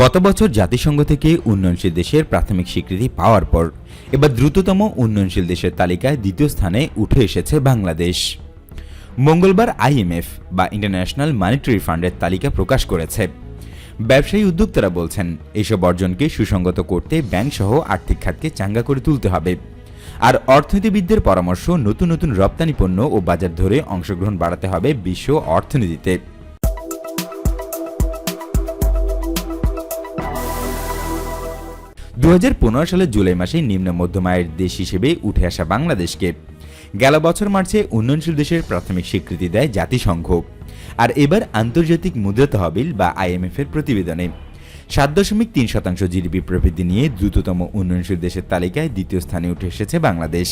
গত বছর জাতিসংঘ থেকে উন্নয়নশীল দেশের প্রাথমিক স্বীকৃতি পাওয়ার পর এবার দ্রুততম উন্নয়নশীল দেশের তালিকায় দ্বিতীয় স্থানে উঠে এসেছে বাংলাদেশ। মঙ্গলবার আইএমএফ বা ইন্টারন্যাশনাল মানিটারি ফান্ডের তালিকা প্রকাশ করেছে। ব্যবসায়ী উদ্যোক্তারা বলছেন, এসব অর্জনকে সুসংগত করতে ব্যাংকসহ আর্থিক খাতকে চাঙ্গা করে তুলতে হবে। আর অর্থনীতিবিদদের পরামর্শ, নতুন নতুন রপ্তানি পণ্য ও বাজার ধরে অংশগ্রহণ বাড়াতে হবে বিশ্ব অর্থনীতিতে। দু সালের জুলাই মাসে নিম্ন মধ্যম আয়ের দেশ হিসেবে উঠে আসা বাংলাদেশকে। গেল বছর মার্চে উন্নয়নশীল দেশের প্রাথমিক স্বীকৃতি দেয় জাতিসংঘ। আর এবার আন্তর্জাতিক মুদ্রা তহবিল বা আইএমএফ এর প্রতিবেদনে। সাত দশমিক তিন শতাংশ জিডিপি প্রবৃদ্ধি নিয়ে দ্রুততম উন্নয়নশীল দেশের তালিকায় দ্বিতীয় স্থানে উঠে এসেছে বাংলাদেশ।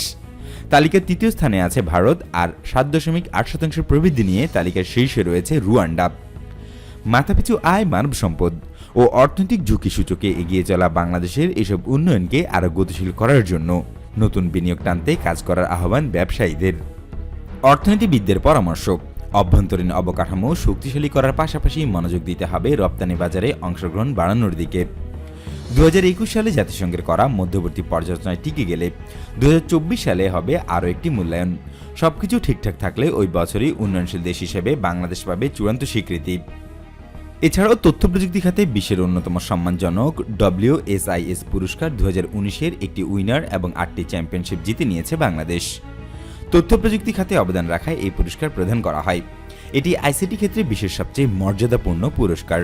তালিকার তৃতীয় স্থানে আছে ভারত আর সাত দশমিক আট শতাংশ প্রবৃদ্ধি নিয়ে তালিকার শীর্ষে রয়েছে রুয়ান্ডা। মাথাপিছু আয় মানব সম্পদ। ও অর্থনৈতিক ঝুঁকি সূচকে এগিয়ে চলা বাংলাদেশের এসব উন্নয়নকে আরও গতিশীল করার জন্য নতুন বিনিয়োগ টানতে কাজ করার আহ্বান ব্যবসায়ীদের। অর্থনীতিবিদদের পরামর্শ, অভ্যন্তরীণ অবকাঠামো শক্তিশালী করার পাশাপাশি মনোযোগ দিতে হবে রপ্তানি বাজারে অংশগ্রহণ বাড়ানোর দিকে। দু একুশ সালে জাতিসংঘের করা মধ্যবর্তী পর্যালোচনায় টিকে গেলে দু হাজার চব্বিশ সালে হবে আরও একটি মূল্যায়ন। সবকিছু ঠিকঠাক থাকলে ওই বছরই উন্নয়নশীল দেশ হিসেবে বাংলাদেশ পাবে চূড়ান্ত স্বীকৃতি। এছাড়াও তথ্য প্রযুক্তি খাতে বিশ্বের অন্যতম সম্মানজনক ডব্লিউ এস আই এস পুরস্কার দু হাজার একটি উইনার এবং আটটি চ্যাম্পিয়নশিপ জিতে নিয়েছে বাংলাদেশ। তথ্য প্রযুক্তি খাতে অবদান রাখায় এই পুরস্কার প্রদান করা হয়। এটি আইসিটি ক্ষেত্রে বিশ্বের সবচেয়ে মর্যাদাপূর্ণ পুরস্কার।